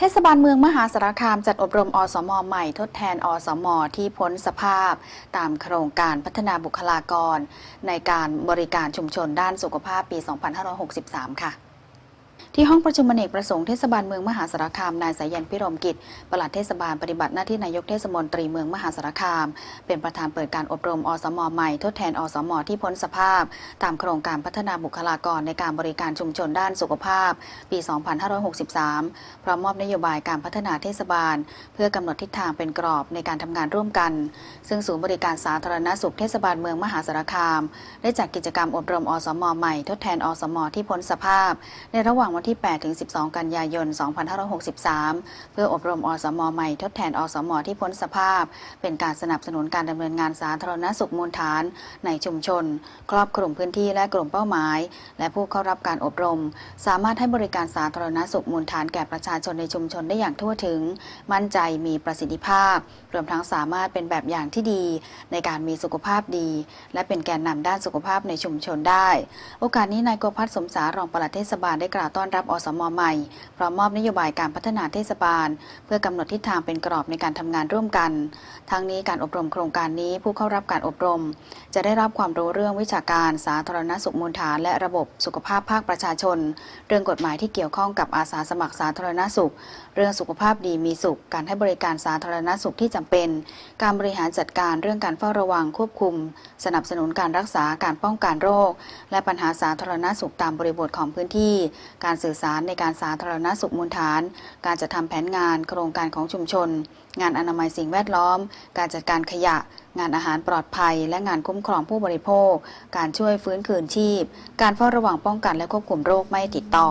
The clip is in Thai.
เทศบาลเมืองมหาสารคามจัดอบรมอสมใหม่ทดแทนอสมที่พ้นสภาพ ตามโครงการพัฒนาบุคลากร ในการบริการชุมชนด้านสุขภาพปี 2563 ค่ะ ที่ห้องประชุมอเนกประสงค์เทศบาลเมืองมหาสารคาม นายสายันพิรมกิจ ปลัดเทศบาลปฏิบัติหน้าที่นายกเทศมนตรีเมืองมหาสารคาม เป็นประธานเปิดการอบรมอสมใหม่ทดแทนอสมที่พ้นสภาพ ตามโครงการพัฒนาบุคลากรในการบริการชุมชนด้านสุขภาพ ปี 2563 พร้อมมอบนโยบายการพัฒนาเทศบาล เพื่อกำหนดทิศทางเป็นกรอบในการทำงานร่วมกัน ซึ่งศูนย์บริการสาธารณสุขเทศบาลเมืองมหาสารคาม ได้จัดกิจกรรมอบรมอสมใหม่ทดแทนอสมที่พ้นสภาพ ในระหว่างวันที่ 8 ถึง 12 กันยายน 2563 เพื่ออบรมอสม ใหม่ทดแทนอสม ที่พ้นสภาพ เป็นการสนับสนุนการดำเนินงานสาธารณสุขมูลฐาน ในชุมชน ครอบคลุมพื้นที่และกลุ่มเป้าหมาย และผู้เข้ารับการอบรม สามารถให้บริการสาธารณสุขมูลฐานแก่ประชาชนในชุมชนได้อย่างทั่วถึง มั่นใจมีประสิทธิภาพ รวมทั้งสามารถเป็นแบบอย่างที่ดี ในการมีสุขภาพดี และเป็นแกนนำด้านสุขภาพในชุมชนได้ โอกาสนี้นายโกพัฒน์สมสารรองปลัดเทศบาลได้กล่าวต้อนรับอสมใหม่พร้อมมอบนโยบายการพัฒนาเทศบาล เพื่อกำหนดทิศทางเป็นกรอบในการทำงานร่วมกัน ทั้งนี้การอบรมโครงการนี้ผู้เข้ารับการอบรม จะได้รับความรู้เรื่องวิชาการสาธารณสุขมูลฐาน และระบบสุขภาพภาคประชาชน เรื่องกฎหมายที่เกี่ยวข้องกับอาสาสมัครสาธารณสุข เรื่องสุขภาพดีมีสุข การให้บริการสาธารณสุขที่จำเป็น การบริหารจัดการเรื่องการเฝ้าระวังควบคุม สนับสนุนการรักษาการป้องกันโรค และปัญหาสาธารณสุขตามบริบทของพื้นที่การสื่อสารในการสาธารณสุขมูลฐาน การจัดทำแผนงาน โครงการของชุมชน งานอนามัยสิ่งแวดล้อม การจัดการขยะ งานอาหารปลอดภัย และงานคุ้มครองผู้บริโภค การช่วยฟื้นคืนชีพ การเฝ้าระวังป้องกันและควบคุมโรคไม่ติดต่อ